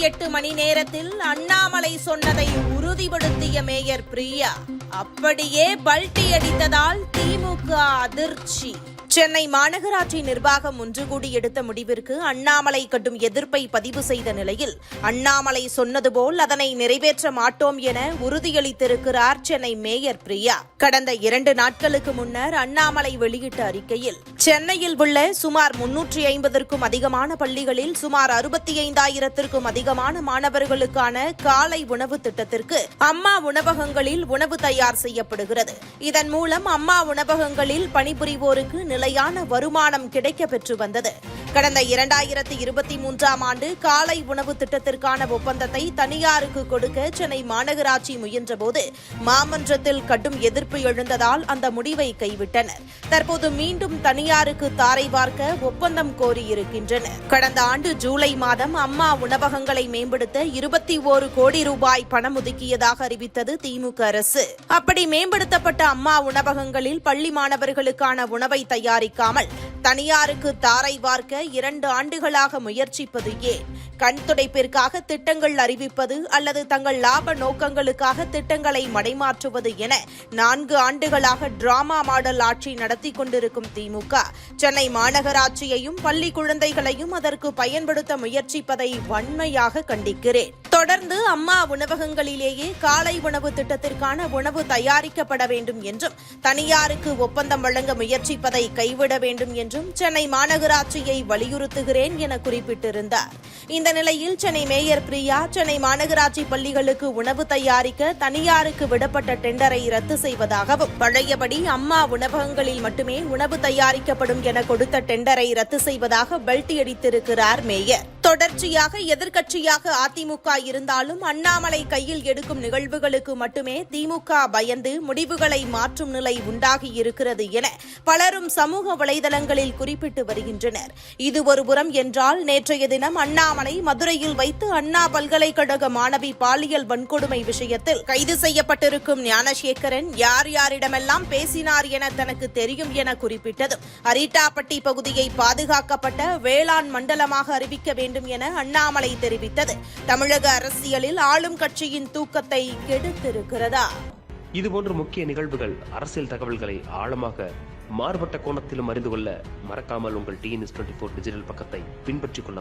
எட்டு மணி நேரத்தில் அண்ணாமலை சொன்னதை உறுதிப்படுத்திய மேயர் பிரியா அப்படியே பல்டி அடித்ததால் திமுக அதிர்ச்சி. சென்னை மாநகராட்சி நிர்வாகம் ஒன்று கூடி எடுத்த முடிவிற்கு அண்ணாமலை கடும் எதிர்ப்பை பதிவு செய்த நிலையில் அண்ணாமலை சொன்னது போல் அதனை நிறைவேற்ற மாட்டோம் என உறுதியளித்திருக்கிறார் சென்னை மேயர் பிரியா. கடந்த இரண்டு நாட்களுக்கு முன்னர் அண்ணாமலை வெளியிட்ட அறிக்கையில் சென்னையில் உள்ள சுமார் முன்னூற்றி ஐம்பதற்கும் அதிகமான பள்ளிகளில் சுமார் அறுபத்தி ஐந்தாயிரத்திற்கும் அதிகமான மாணவர்களுக்கான காலை உணவு திட்டத்திற்கு அம்மா உணவகங்களில் உணவு தயார் செய்யப்படுகிறது. இதன் மூலம் அம்மா உணவகங்களில் பணிபுரிவோருக்கு நிலையான வருமானம் கிடைக்க பெற்று வந்தது. கடந்த இரண்டாயிரத்தி இருபத்தி மூன்றாம் ஆண்டு காலை உணவு திட்டத்திற்கான ஒப்பந்தத்தை தனியாருக்கு கொடுக்க சென்னை மாநகராட்சி முயன்றபோது மாமன்றத்தில் கடும் எதிர்ப்பு எழுந்ததால் அந்த முடிவை கைவிட்டனர். தற்போது மீண்டும் தனியாருக்கு தாரை பார்க்க ஒப்பந்தம் கோரியிருக்கின்றனர். கடந்த ஆண்டு ஜூலை மாதம் அம்மா உணவகங்களை மேம்படுத்த இருபத்தி ஓரு கோடி ரூபாய் பணம் ஒதுக்கியதாக அறிவித்தது திமுக அரசு. அப்படி மேம்படுத்தப்பட்ட அம்மா உணவகங்களில் பள்ளி மாணவர்களுக்கான உணவை தயாரிக்காமல் தனியாருக்கு தாரை வார்க்க இரண்டு ஆண்டுகளாக முயற்சிப்பது ஏன்? கண் துடைப்பிற்காக திட்டங்கள் அறிவிப்பது அல்லது தங்கள் லாப நோக்கங்களுக்காக திட்டங்களை மடைமாற்றுவது என நான்கு ஆண்டுகளாக டிராமா மாடல் ஆட்சி நடத்தி கொண்டிருக்கும் திமுக. சென்னை மாநகராட்சியையும் பள்ளி குழந்தைகளையும் அதற்கு பயன்படுத்த முயற்சிப்பதை வன்மையாக கண்டிக்கிறேன். தொடர்ந்து அம்மா உணவகங்களிலேயே காலை உணவு திட்டத்திற்கான உணவு தயாரிக்கப்பட வேண்டும் என்றும் தனியாருக்கு ஒப்பந்தம் வழங்க முயற்சிப்பதை கைவிட வேண்டும் என்றும் சென்னை மாநகராட்சியை வலியுறுத்துகிறேன் என குறிப்பிட்டிருந்தார். இந்த நிலையில் சென்னை மேயர் பிரியா சென்னை மாநகராட்சி பள்ளிகளுக்கு உணவு தயாரிக்க தனியாருக்கு விடப்பட்ட டெண்டரை ரத்து செய்வதாகவும் பழையபடி அம்மா உணவகங்களில் மட்டுமே உணவு தயாரிக்கப்படும் என கொடுத்த டெண்டரை ரத்து செய்வதாக பெல்ட் அடித்திருக்கிறார் மேயர். தொடர்ச்சியாக எதிர்க்கட்சியாக அதிமுக இருந்தாலும் அண்ணாமலை கையில் எடுக்கும் நிகழ்வுகளுக்கு மட்டுமே திமுக பயந்து முடிவுகளை மாற்றும் நிலை உண்டாகி இருக்கிறது என பலரும் சமூக வலைதளங்களில் குறிப்பிட்டு வருகின்றனர். இது ஒருபுறம் என்றால் நேற்றைய தினம் அண்ணாமலை மதுரையில் வைத்து அண்ணா பல்கலைக்கழக மாணவி பாலியல் வன்கொடுமை விஷயத்தில் கைது செய்யப்பட்டிருக்கும் ஞானசேகரன் யார் யாரிடமெல்லாம் பேசினார் என தனக்கு தெரியும் என குறிப்பிட்டதும். அரிட்டாப்பட்டி பகுதியை பாதுகாக்கப்பட்ட வேளாண் மண்டலமாக அறிவிக்க வேண்டும் வேண்டும் என அண்ணாமலை தெரிவித்தது. தமிழக அரசியலில் ஆளும் கட்சியின் தூக்கத்தை கெடுத்திருக்கிறதா? இதுபோன்ற முக்கிய நிகழ்வுகள் அரசியல் தகவல்களை ஆழமாக மாறுபட்ட கோணத்திலும் அறிந்து கொள்ள மறக்காமல் உங்கள் டிஎன்எஸ் டுவெண்ட்டி ஃபோர் டிஜிட்டல் பக்கத்தை பின்பற்றிக் கொள்ள